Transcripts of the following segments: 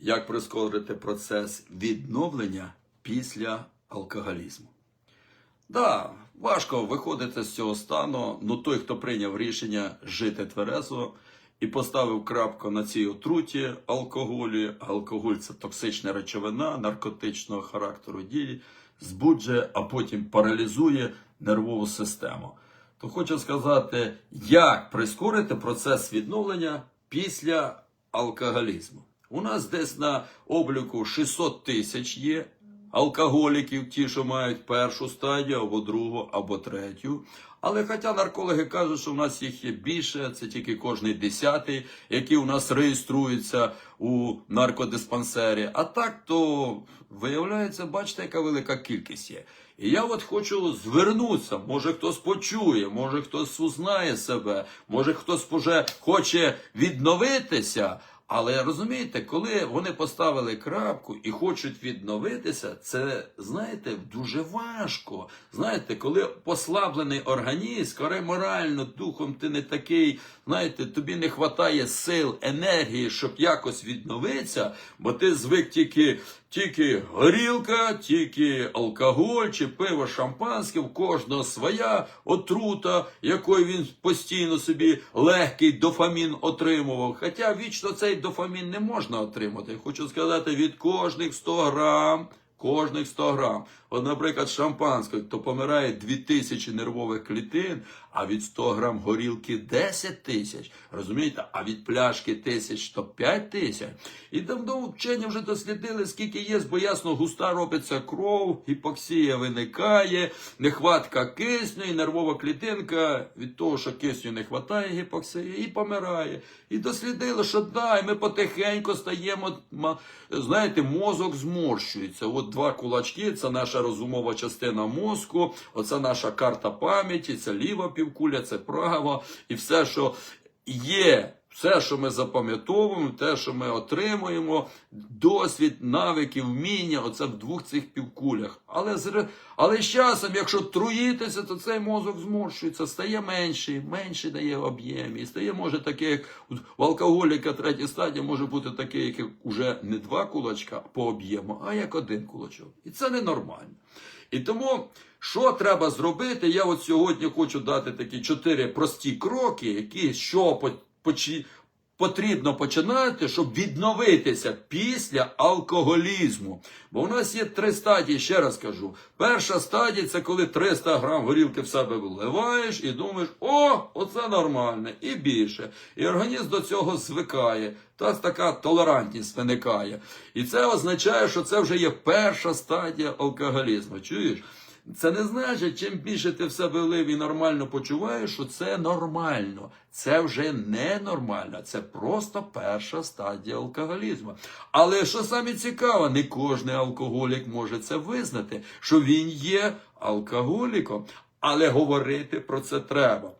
Як прискорити процес відновлення після алкоголізму? Да, важко виходити з цього стану. Ну той, хто прийняв рішення жити тверезо і поставив крапку на цій отруті алкоголі. Алкоголь це токсична речовина наркотичного характеру дії, збуджує, а потім паралізує нервову систему. То хочу сказати, як прискорити процес відновлення після алкоголізму. У нас десь на обліку 600 тисяч є алкоголіків, ті, що мають першу стадію, або другу, або третю. Але хоча наркологи кажуть, що в нас їх є більше, це тільки кожний десятий, які у нас реєструються у наркодиспансері. А так то виявляється, бачите, яка велика кількість є. І я от хочу звернутися. Може хтось почує, може хтось узнає себе, може хтось вже хоче відновитися. Але розумієте, коли вони поставили крапку і хочуть відновитися, це знаєте дуже важко. Знаєте, коли послаблений організм, коли морально, духом ти не такий, знаєте, тобі не вистачає сил, енергії, щоб якось відновитися, бо ти звик тільки. Тільки горілка, тільки алкоголь чи пиво шампанське, в кожного своя отрута, якою він постійно собі легкий дофамін отримував. Хоча вічно цей дофамін не можна отримати. Хочу сказати, від кожних 100 грам, кожних 100 грам. От, наприклад, шампанське, то помирає 2000 нервових клітин, а від 100 грам горілки 10 тисяч. Розумієте? А від пляшки тисяч то 5 тисяч. І давно вчені вже дослідили, скільки є, бо ясно, густа робиться кров, гіпоксія виникає, нехватка кисню, і нервова клітинка від того, що кисню не вистачає гіпоксія, і помирає. І дослідили, що да, і ми потихеньку стаємо, знаєте, мозок зморщується. От два кулачки, це наша розумова частина мозку, оце наша карта пам'яті, це ліва півкуля, це право і все, що є. Все, що ми запам'ятовуємо, те, що ми отримуємо, досвід, навики, вміння, оце в двох цих півкулях. Але, з- але з часом, якщо труїтися, то цей мозок зморщується, стає менший, менший дає об'єм. І стає, може, таке, як у алкоголіка третя стадія може бути таке, як уже не два кулачка по об'єму, а як один кулачок. І це ненормально. І тому, що треба зробити, я от сьогодні хочу дати такі чотири прості кроки, які що потрібно починати, щоб відновитися після алкоголізму. Бо у нас є три стадії, ще раз кажу. Перша стадія це коли 300 грам горілки в себе вливаєш і думаєш, о, оце нормально, і більше. І організм до цього звикає. Та така толерантність виникає. І це означає, що це вже є перша стадія алкоголізму. Чуєш? Це не значить, чим більше ти в себе влив і нормально почуваєш, що це нормально. Це вже не нормально. Це просто перша стадія алкоголізму. Але що саме цікаво, не кожен алкоголік може це визнати, що він є алкоголіком. Але говорити про це треба.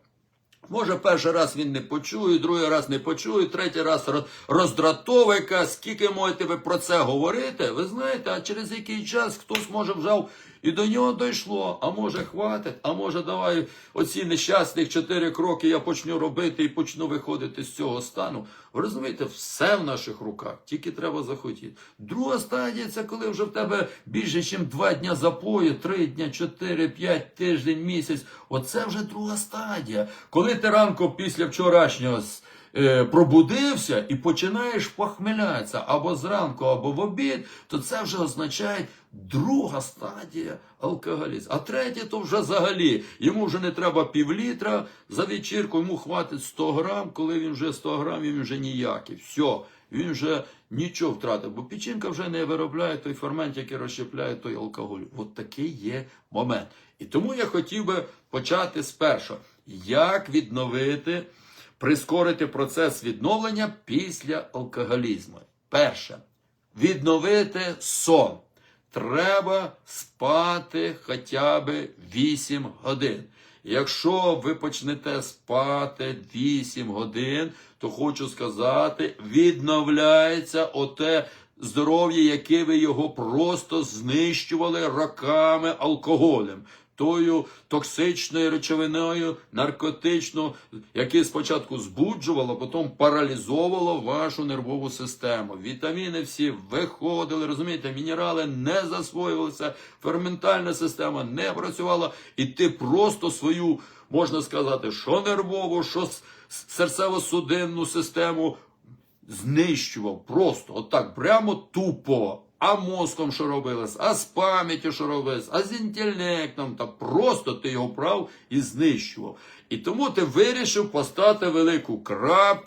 Може, перший раз він не почує, другий раз не почує, третій раз роз- роздратовує, скільки можете ви про це говорити, ви знаєте, а через який час хтось може вже і до нього дійшло, а може хватить, а може давай оці нещасних чотири кроки я почну робити і почну виходити з цього стану. Ви розумієте, все в наших руках, тільки треба захотіти. Друга стадія це коли вже в тебе більше, ніж два дня запою, три дня, чотири, п'ять тиждень, місяць. Оце вже друга стадія. Коли ти ранку після вчорашнього е, пробудився і починаєш похмелятися або зранку, або в обід, то це вже означає друга стадія алкоголізму. А третя то вже взагалі. Йому вже не треба півлітра за вечірку, йому хватить 100 грам, коли він вже 100 грам, він вже ніякий. Все. Він вже нічого втратив, бо печінка вже не виробляє той фермент, який розщепляє той алкоголь. От такий є момент. І тому я хотів би почати з першого. Як відновити, прискорити процес відновлення після алкоголізму? Перше. Відновити сон. Треба спати хоча б 8 годин. Якщо ви почнете спати 8 годин, то хочу сказати, відновляється оте здоров'я, яке ви його просто знищували роками алкоголем. Тою токсичною речовиною, наркотичною, яке спочатку збуджувало, потім паралізовувало вашу нервову систему. Вітаміни всі виходили, розумієте, мінерали не засвоювалися, ферментальна система не працювала, і ти просто свою, можна сказати, що нервову, що серцево-судинну систему знищував просто, отак, прямо тупо. А мозком що робилось, а з пам'яттю що робилось, а з інтелектом, та просто ти його брав і знищував. І тому ти вирішив постати велику крапку.